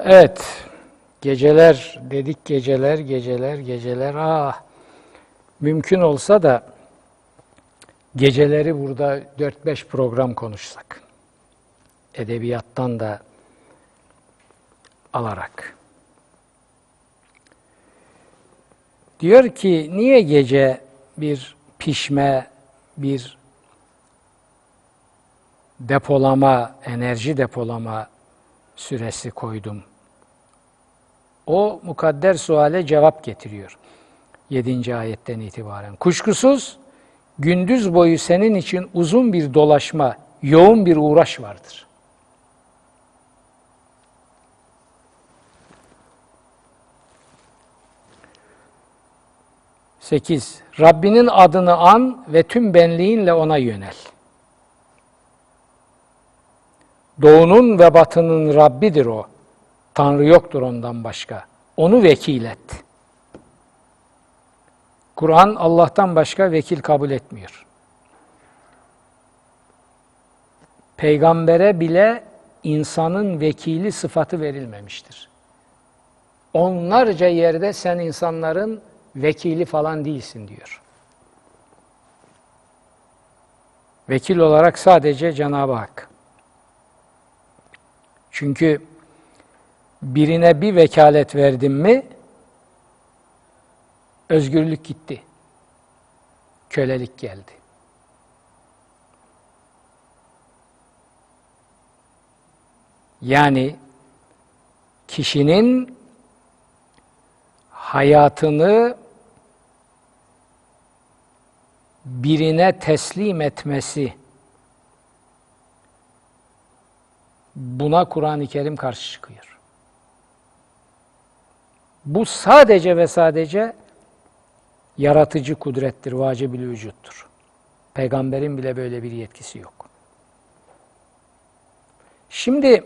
Evet, geceler dedik geceler, geceler, geceler. Ah, mümkün olsa da geceleri burada 4-5 program konuşsak. Edebiyattan da alarak. Diyor ki niye gece bir pişme, bir depolama, enerji depolama süresi koydum. O mukadder suale cevap getiriyor. 7. ayetten itibaren. Kuşkusuz gündüz boyu senin için uzun bir dolaşma, yoğun bir uğraş vardır. Sekiz, Rabbinin adını an ve tüm benliğinle ona yönel. Doğunun ve batının Rabbidir o. Tanrı yoktur ondan başka. Onu vekil et. Kur'an Allah'tan başka vekil kabul etmiyor. Peygambere bile insanın vekili sıfatı verilmemiştir. Onlarca yerde sen insanların vekili falan değilsin diyor. Vekil olarak sadece Cenab-ı Hak. Çünkü birine bir vekalet verdin mi özgürlük gitti. Kölelik geldi. Yani kişinin hayatını birine teslim etmesi buna Kur'an-ı Kerim karşı çıkıyor. Bu sadece ve sadece yaratıcı kudrettir, vacibül vücuttur. Peygamberin bile böyle bir yetkisi yok. Şimdi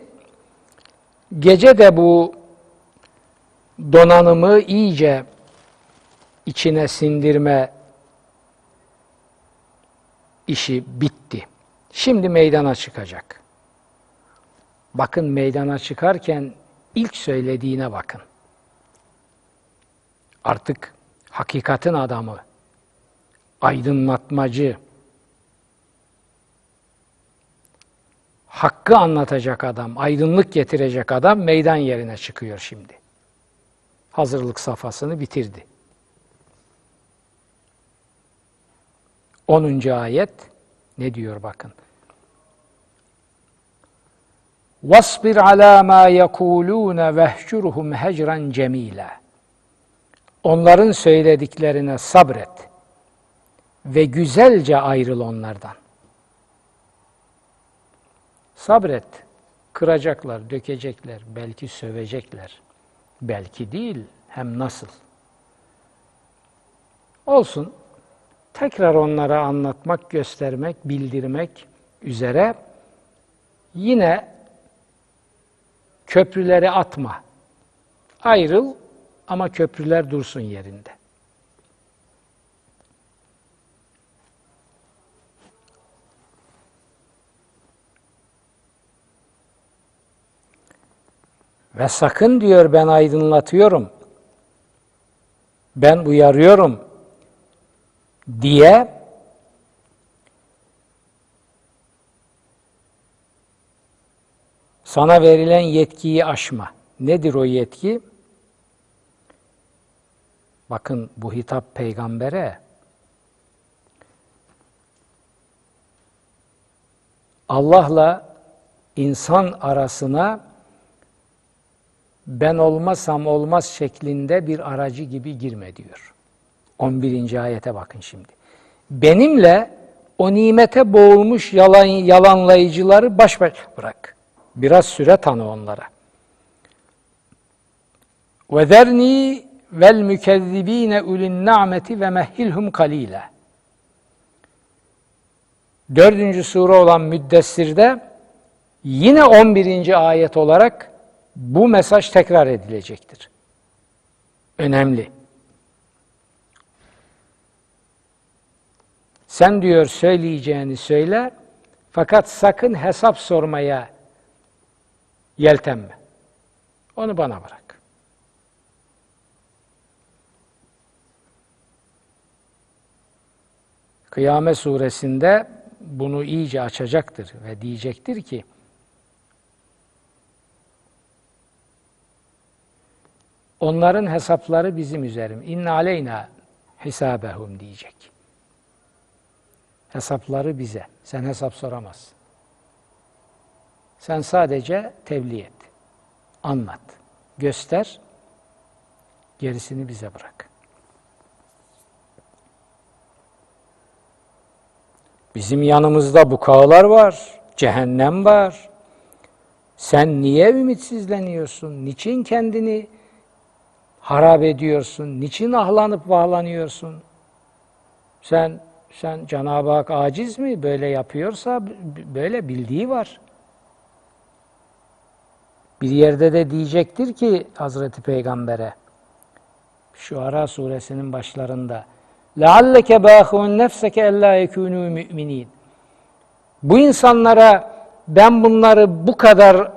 gece de bu donanımı iyice içine sindirme işi bitti. Şimdi meydana çıkacak. Bakın meydana çıkarken ilk söylediğine bakın. Artık hakikatin adamı, aydınlatmacı, hakkı anlatacak adam, aydınlık getirecek adam meydan yerine çıkıyor şimdi. Hazırlık safhasını bitirdi. 10. ayet ne diyor bakın. وَاصْبِرْ عَلَى مَا يَقُولُونَ وَهْجُرْهُمْ هَجْرًا جَمِيلًا Onların söylediklerine sabret ve güzelce ayrıl onlardan. Sabret. Kıracaklar, dökecekler, belki sövecekler. Belki değil, hem nasıl. Olsun, tekrar onlara anlatmak, göstermek, bildirmek üzere yine köprüleri atma. Ayrıl ama köprüler dursun yerinde. Ve sakın diyor ben aydınlatıyorum, ben uyarıyorum diye sana verilen yetkiyi aşma. Nedir o yetki? Bakın bu hitap peygambere Allah'la insan arasına ben olmasam olmaz şeklinde bir aracı gibi girme diyor. 11. ayete bakın şimdi. Benimle o nimete boğulmuş yalan, yalanlayıcıları baş baş bırak. Biraz süre tanı onlara. Ve zerni vel mükezzibine ulin na'meti ve mehhilhum kalile. Dördüncü sure olan Müddessir'de yine 11. ayet olarak bu mesaj tekrar edilecektir. Önemli. Sen diyor söyleyeceğini söyle fakat sakın hesap sormaya yeltenme. Onu bana bırak. Kıyamet suresinde bunu iyice açacaktır ve diyecektir ki onların hesapları bizim üzerim. İnne aleyna hisabehum diyecek. Hesapları bize. Sen hesap soramazsın. Sen sadece tebliğ et. Anlat. Göster. Gerisini bize bırak. Bizim yanımızda bukağılar var, cehennem var. Sen niye ümitsizleniyorsun? Niçin kendini harap ediyorsun? Niçin ahlanıp vahlanıyorsun? Sen sen Cenab-ı Hak aciz mi? Böyle yapıyorsa böyle bildiği var. Bir yerde de diyecektir ki Hazreti Peygamber'e şu Ara suresinin başlarında لَعَلَّكَ بَاخُونَ نَفْسَكَ اَلَّا يَكُونُوا مُؤْمِنِينَ Bu insanlara ben bunları bu kadar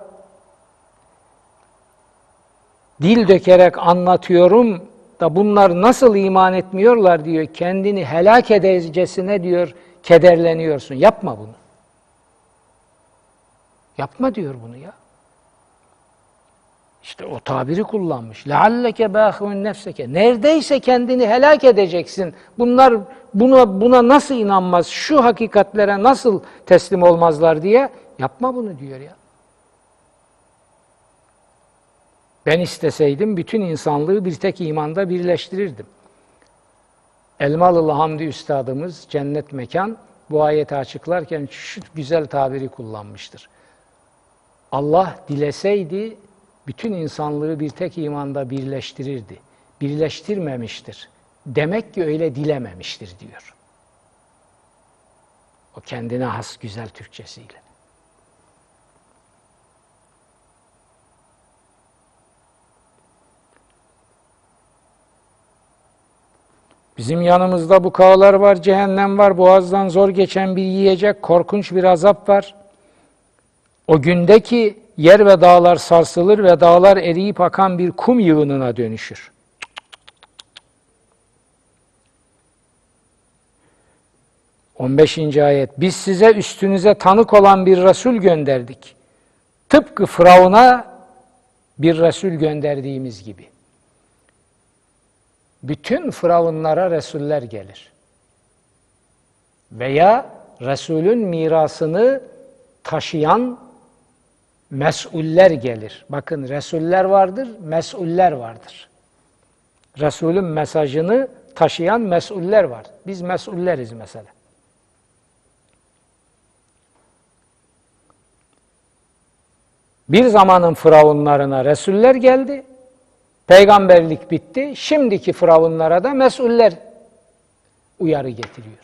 dil dökerek anlatıyorum da bunlar nasıl iman etmiyorlar diyor. Kendini helak edecesine diyor kederleniyorsun. Yapma bunu. Yapma diyor bunu ya. İşte o tabiri kullanmış. لَعَلَّكَ بَاخُونَ nefseke. Neredeyse kendini helak edeceksin. Bunlar buna, buna nasıl inanmaz, şu hakikatlere nasıl teslim olmazlar diye yapma bunu diyor ya. Ben isteseydim bütün insanlığı bir tek imanda birleştirirdim. Elmalılı Hamdi Üstadımız Cennet Mekan bu ayeti açıklarken şu güzel tabiri kullanmıştır. Allah dileseydi bütün insanlığı bir tek imanda birleştirirdi. Birleştirmemiştir. Demek ki öyle dilememiştir diyor. O kendine has güzel Türkçesiyle. Bizim yanımızda bu kağlar var, cehennem var, boğazdan zor geçen bir yiyecek, korkunç bir azap var. O gündeki yer ve dağlar sarsılır ve dağlar eriyip akan bir kum yığınına dönüşür. On beşinci ayet. Biz size üstünüze tanık olan bir Resul gönderdik. Tıpkı Firavun'a bir Resul gönderdiğimiz gibi. Bütün Firavunlara Resuller gelir. Veya Resulün mirasını taşıyan mesuller gelir. Bakın Resuller vardır, mesuller vardır. Resulün mesajını taşıyan mesuller var. Biz mesulleriz mesela. Bir zamanın firavunlarına Resuller geldi. Peygamberlik bitti. Şimdiki firavunlara da mesuller uyarı getiriyor.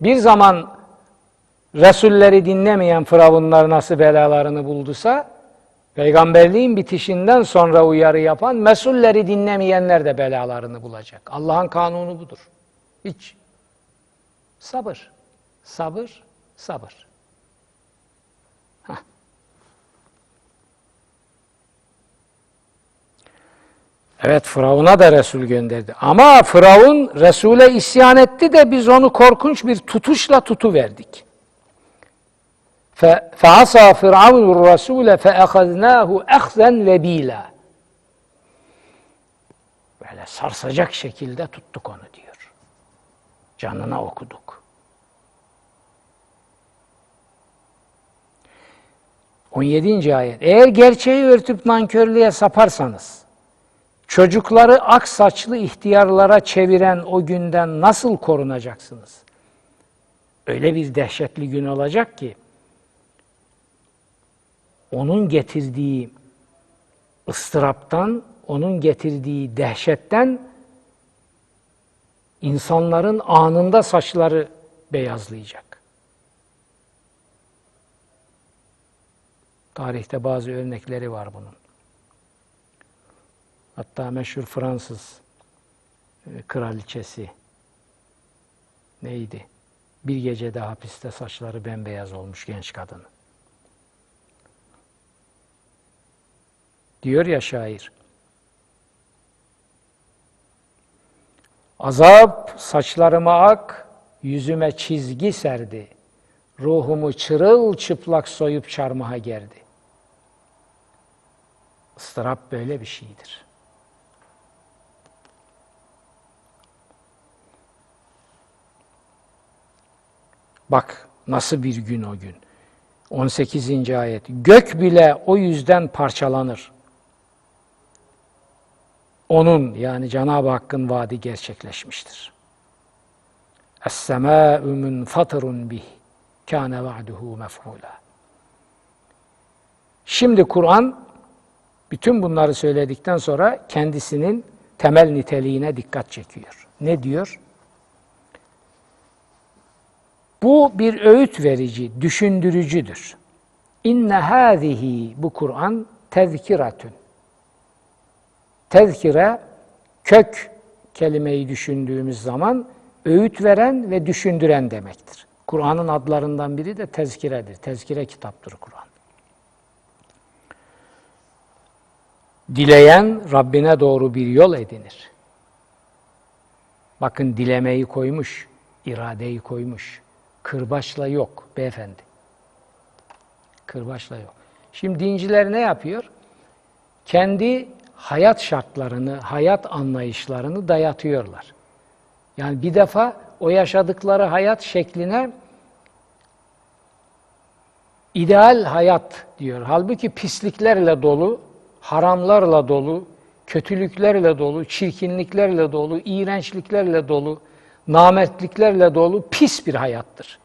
Bir zaman Resulleri dinlemeyen firavunlar nasıl belalarını buldusa, peygamberliğin bitişinden sonra uyarı yapan mesulleri dinlemeyenler de belalarını bulacak. Allah'ın kanunu budur. Hiç. Sabır. Sabır, sabır. Evet Firavun'a da Resul gönderdi. Ama Firavun Resul'e isyan etti de biz onu korkunç bir tutuşla tutuverdik. فَعَصَى فِرْعَوْنُ الرَّسُولَ فَأَخَذْنَاهُ اَخْزًا وَب۪يلًا Böyle sarsacak şekilde tuttuk onu diyor. Canına okuduk. 17. ayet. Eğer gerçeği örtüp nankörlüğe saparsanız, çocukları ak saçlı ihtiyarlara çeviren o günden nasıl korunacaksınız? Öyle bir dehşetli gün olacak ki, onun getirdiği ıstıraptan, onun getirdiği dehşetten insanların anında saçları beyazlayacak. Tarihte bazı örnekleri var bunun. Hatta meşhur Fransız e, kraliçesi neydi? Bir gecede hapiste saçları bembeyaz olmuş genç kadın. Diyor ya şair. Azap saçlarıma ak, yüzüme çizgi serdi. Ruhumu çırıl çıplak soyup çarmıha gerdi. Istırap böyle bir şeydir. Bak nasıl bir gün o gün. 18. ayet. Gök bile o yüzden parçalanır. Onun yani Cenab-ı Hakk'ın vaadi gerçekleşmiştir. Es-semâ'u munfatirun bih. Kâne va'duhu mef'ûlâ. Şimdi Kur'an bütün bunları söyledikten sonra kendisinin temel niteliğine dikkat çekiyor. Ne diyor? Bu bir öğüt verici, düşündürücüdür. İnne hâzihi bu Kur'an tezkiratun. Tezkire kök kelimeyi düşündüğümüz zaman öğüt veren ve düşündüren demektir. Kur'an'ın adlarından biri de tezkiredir. Tezkire kitaptır Kur'an. Dileyen Rabbine doğru bir yol edinir. Bakın dilemeyi koymuş, iradeyi koymuş. Kırbaçla yok beyefendi. Kırbaçla yok. Şimdi dinciler ne yapıyor? Kendi hayat şartlarını, hayat anlayışlarını dayatıyorlar. Yani bir defa o yaşadıkları hayat şekline ideal hayat diyor. Halbuki pisliklerle dolu, haramlarla dolu, kötülüklerle dolu, çirkinliklerle dolu, iğrençliklerle dolu, namertliklerle dolu pis bir hayattır.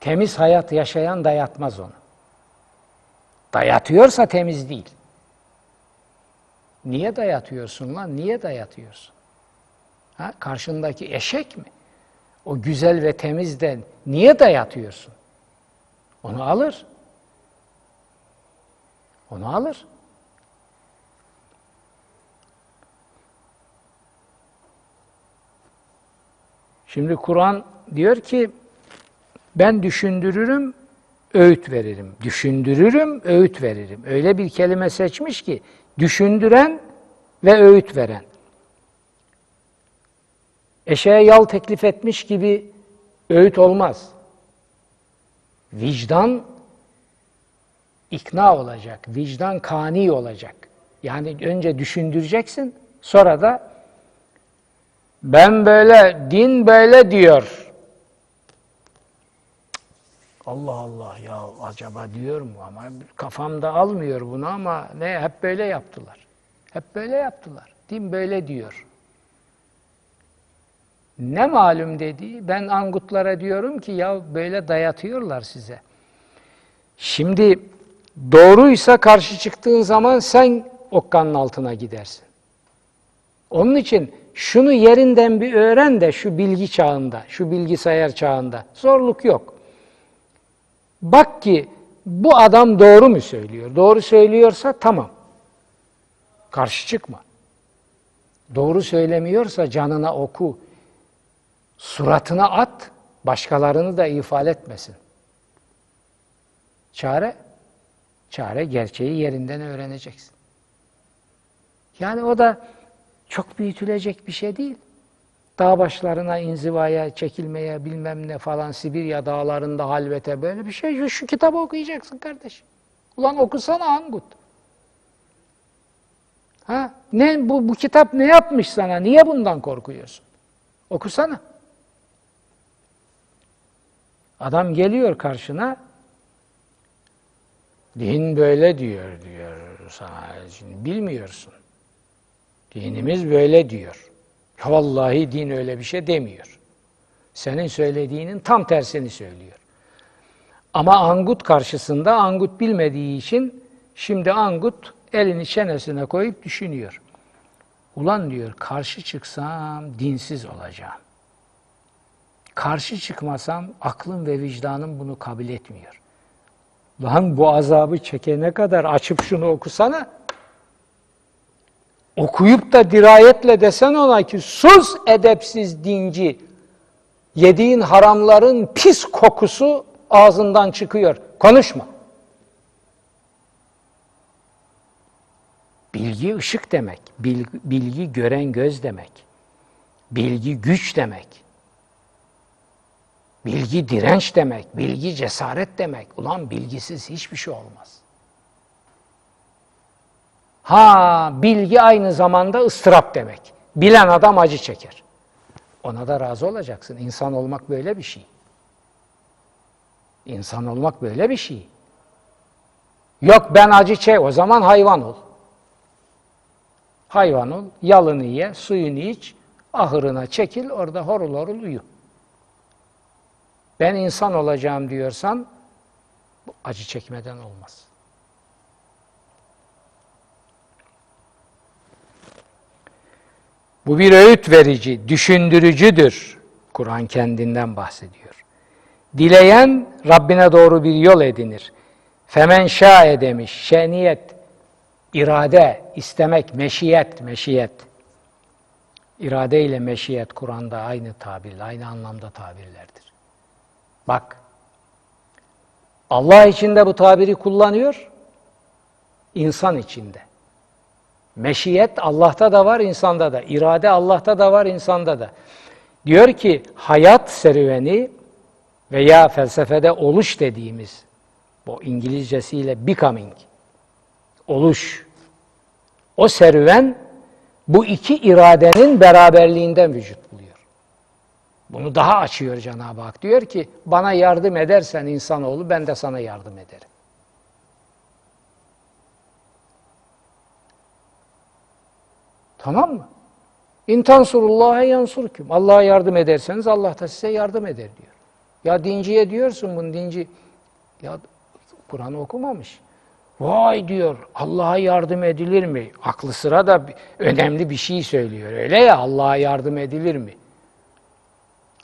Temiz hayat yaşayan dayatmaz onu. Dayatıyorsa temiz değil. Niye dayatıyorsun lan? Niye dayatıyorsun? Ha? Karşındaki eşek mi? O güzel ve temizden niye dayatıyorsun? Onu alır. Onu alır. Şimdi Kur'an diyor ki ben düşündürürüm, öğüt veririm. Düşündürürüm, öğüt veririm. Öyle bir kelime seçmiş ki düşündüren ve öğüt veren. Eşeğe yal teklif etmiş gibi öğüt olmaz. Vicdan ikna olacak, vicdan kani olacak. Yani önce düşündüreceksin, sonra da ben böyle, din böyle diyor. Allah Allah ya acaba diyor mu ama kafamda almıyor bunu ama ne hep böyle yaptılar. Hep böyle yaptılar. Din böyle diyor. Ne malum dedi. Ben angutlara diyorum ki ya böyle dayatıyorlar size. Şimdi doğruysa karşı çıktığın zaman sen okkanın altına gidersin. Onun için şunu yerinden bir öğren de şu bilgi çağında, şu bilgisayar çağında. Zorluk yok. Bak ki bu adam doğru mu söylüyor? Doğru söylüyorsa tamam. Karşı çıkma. Doğru söylemiyorsa canına oku. Suratına at, başkalarını da ifade etmesin. Çare? Çare gerçeği yerinden öğreneceksin. Yani o da çok büyütülecek bir şey değil. Dağ başlarına inzivaya, çekilmeye bilmem ne falan Sibirya dağlarında halvete böyle bir şey. Şu, şu kitabı okuyacaksın kardeşim. Ulan okusana Angut. Ha? Ne bu bu kitap ne yapmış sana? Niye bundan korkuyorsun? Okusana. Adam geliyor karşına. Din böyle diyor diyor sana. Şimdi bilmiyorsun. Dinimiz böyle diyor. Ya vallahi din öyle bir şey demiyor. Senin söylediğinin tam tersini söylüyor. Ama Angut karşısında Angut bilmediği için şimdi Angut elini çenesine koyup düşünüyor. Ulan diyor karşı çıksam dinsiz olacağım. Karşı çıkmasam aklım ve vicdanım bunu kabul etmiyor. Lan bu azabı çekene kadar açıp şunu okusana. Okuyup da dirayetle desen ona ki sus edepsiz dinci. Yediğin haramların pis kokusu ağzından çıkıyor. Konuşma. Bilgi ışık demek. Bilgi, bilgi gören göz demek. Bilgi güç demek. Bilgi direnç demek. Bilgi cesaret demek. Ulan bilgisiz hiçbir şey olmaz. Ha bilgi aynı zamanda ıstırap demek. Bilen adam acı çeker. Ona da razı olacaksın. İnsan olmak böyle bir şey. İnsan olmak böyle bir şey. Yok ben acı çek, o zaman hayvan ol. Hayvan ol, yalını ye, suyunu iç, ahırına çekil, orada horul horul uyu. Ben insan olacağım diyorsan, bu acı çekmeden olmaz. Bu bir öğüt verici, düşündürücüdür. Kur'an kendinden bahsediyor. Dileyen Rabbine doğru bir yol edinir. Femen şa'e demiş. Şeniyet, irade, istemek, meşiyet, meşiyet. İrade ile meşiyet Kur'an'da aynı tabir, aynı anlamda tabirlerdir. Bak, Allah içinde bu tabiri kullanıyor, insan içinde. Meşiyet Allah'ta da var, insanda da. İrade Allah'ta da var, insanda da. Diyor ki hayat serüveni veya felsefede oluş dediğimiz bu İngilizcesiyle becoming oluş o serüven bu iki iradenin beraberliğinden vücut buluyor. Bunu daha açıyor Cenab-ı Hak. Diyor ki bana yardım edersen insanoğlu ben de sana yardım ederim. Tamam mı? İntansurullâhe yansurküm. Allah'a yardım ederseniz Allah da size yardım eder diyor. Ya dinciye diyorsun bunu dinci. Ya Kur'an okumamış. Vay diyor Allah'a yardım edilir mi? Aklı sıra da önemli bir şey söylüyor. Öyle ya Allah'a yardım edilir mi?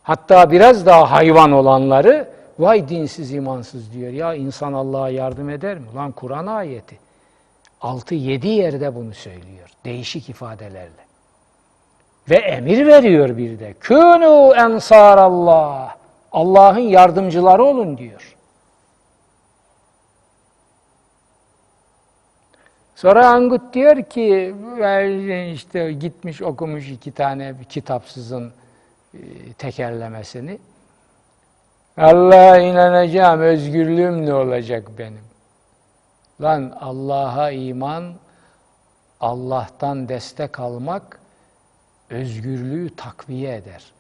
Hatta biraz daha hayvan olanları vay dinsiz imansız diyor. Ya insan Allah'a yardım eder mi? Lan Kur'an ayeti. 6-7 yerde bunu söylüyor. Değişik ifadelerle. Ve emir veriyor bir de. Künü ensar Allah. Allah'ın yardımcıları olun diyor. Sonra Angut diyor ki işte gitmiş okumuş iki tane kitapsızın e, tekerlemesini. Allah'a inanacağım, özgürlüğüm ne olacak benim? Lan Allah'a iman, Allah'tan destek almak özgürlüğü takviye eder.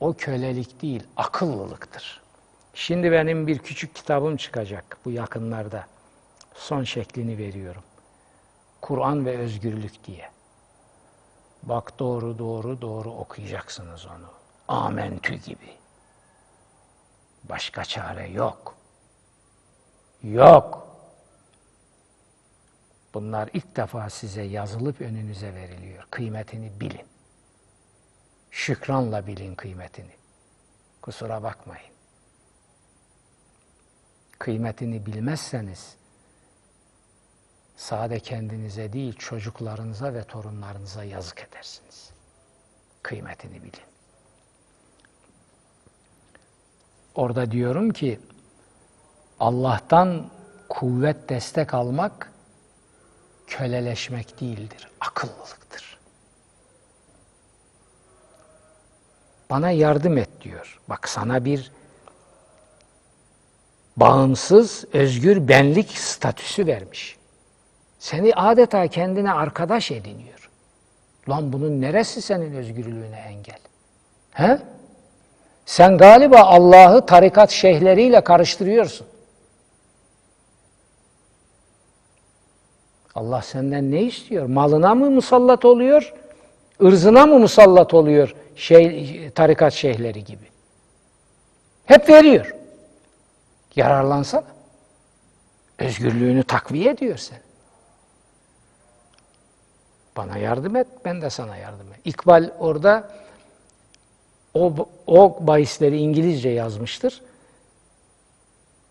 O kölelik değil, akıllılıktır. Şimdi benim bir küçük kitabım çıkacak bu yakınlarda. Son şeklini veriyorum. Kur'an ve özgürlük diye. Bak doğru doğru doğru okuyacaksınız onu. Amentü gibi. Başka çare yok. Yok. Bunlar ilk defa size yazılıp önünüze veriliyor. Kıymetini bilin. Şükranla bilin kıymetini. Kusura bakmayın. Kıymetini bilmezseniz sade kendinize değil çocuklarınıza ve torunlarınıza yazık edersiniz. Kıymetini bilin. Orada diyorum ki Allah'tan kuvvet destek almak köleleşmek değildir, akıllılıktır. Bana yardım et diyor. Bak sana bir bağımsız, özgür benlik statüsü vermiş. Seni adeta kendine arkadaş ediniyor. Lan bunun neresi senin özgürlüğüne engel? He? Sen galiba Allah'ı tarikat şeyhleriyle karıştırıyorsun. Allah senden ne istiyor? Malına mı musallat oluyor? ırzına mı musallat oluyor şey, tarikat şeyhleri gibi? Hep veriyor. Yararlansana. Özgürlüğünü takviye ediyor sen. Bana yardım et, ben de sana yardım et. İkbal orada o, o bahisleri İngilizce yazmıştır.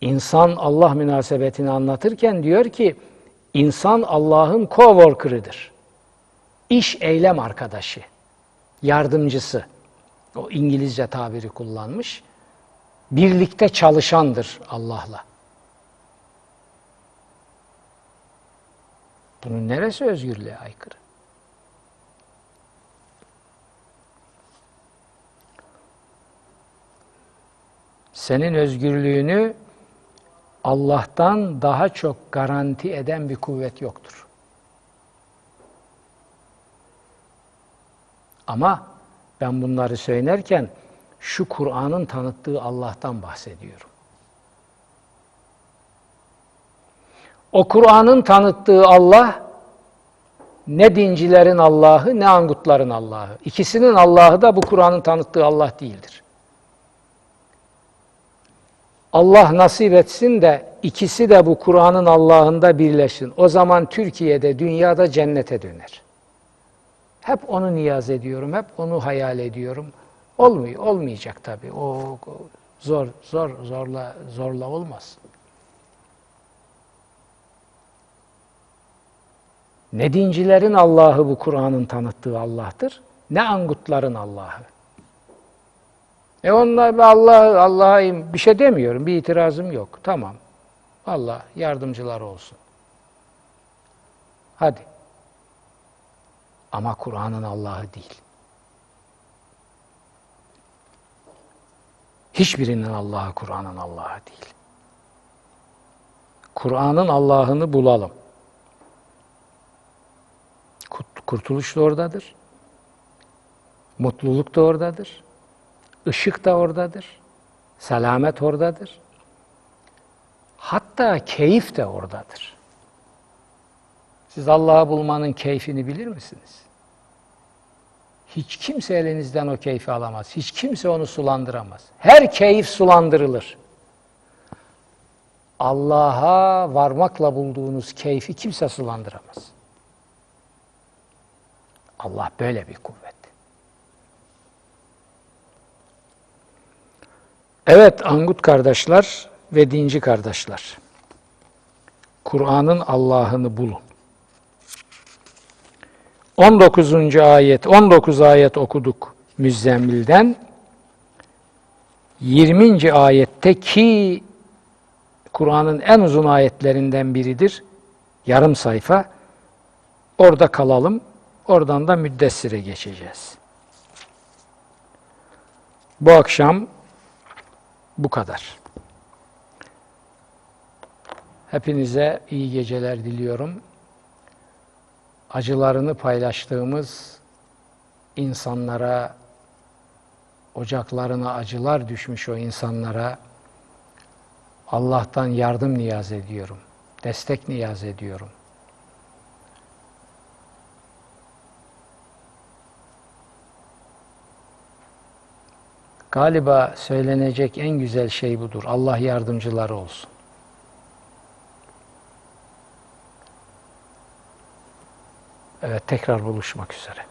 İnsan Allah münasebetini anlatırken diyor ki, insan Allah'ın co-worker'ıdır. İş eylem arkadaşı, yardımcısı. O İngilizce tabiri kullanmış. birlikte çalışandır Allah'la. Bunun neresi özgürlüğe aykırı? Senin özgürlüğünü Allah'tan daha çok garanti eden bir kuvvet yoktur. Ama ben bunları söylerken şu Kur'an'ın tanıttığı Allah'tan bahsediyorum. O Kur'an'ın tanıttığı Allah ne dincilerin Allah'ı ne angutların Allah'ı. İkisinin Allah'ı da bu Kur'an'ın tanıttığı Allah değildir. Allah nasip etsin de ikisi de bu Kur'an'ın Allah'ında birleşsin. O zaman Türkiye'de, dünyada cennete döner. Hep onu niyaz ediyorum, hep onu hayal ediyorum. Olmuyor, olmayacak tabii. O zor, zor, zorla, zorla olmaz. Ne dincilerin Allah'ı bu Kur'an'ın tanıttığı Allah'tır, ne angutların Allah'ı. E onlar Allah Allah'a bir şey demiyorum, bir itirazım yok. Tamam. Allah yardımcılar olsun. Hadi. Ama Kur'an'ın Allah'ı değil. Hiçbirinin Allah'ı Kur'an'ın Allah'ı değil. Kur'an'ın Allah'ını bulalım. Kurtuluş da oradadır. Mutluluk da oradadır. Işık da oradadır. Selamet oradadır. Hatta keyif de oradadır. Siz Allah'ı bulmanın keyfini bilir misiniz? Hiç kimse elinizden o keyfi alamaz. Hiç kimse onu sulandıramaz. Her keyif sulandırılır. Allah'a varmakla bulduğunuz keyfi kimse sulandıramaz. Allah böyle bir kuvvet. Evet Angut kardeşler ve dinci kardeşler. Kur'an'ın Allah'ını bulun. 19. ayet, 19 ayet okuduk Müzzemmil'den. 20. ayette ki Kur'an'ın en uzun ayetlerinden biridir. Yarım sayfa. Orada kalalım. Oradan da Müddessir'e geçeceğiz. Bu akşam bu kadar. Hepinize iyi geceler diliyorum. Acılarını paylaştığımız insanlara, ocaklarına acılar düşmüş o insanlara Allah'tan yardım niyaz ediyorum. Destek niyaz ediyorum. Galiba söylenecek en güzel şey budur. Allah yardımcıları olsun. Evet tekrar buluşmak üzere.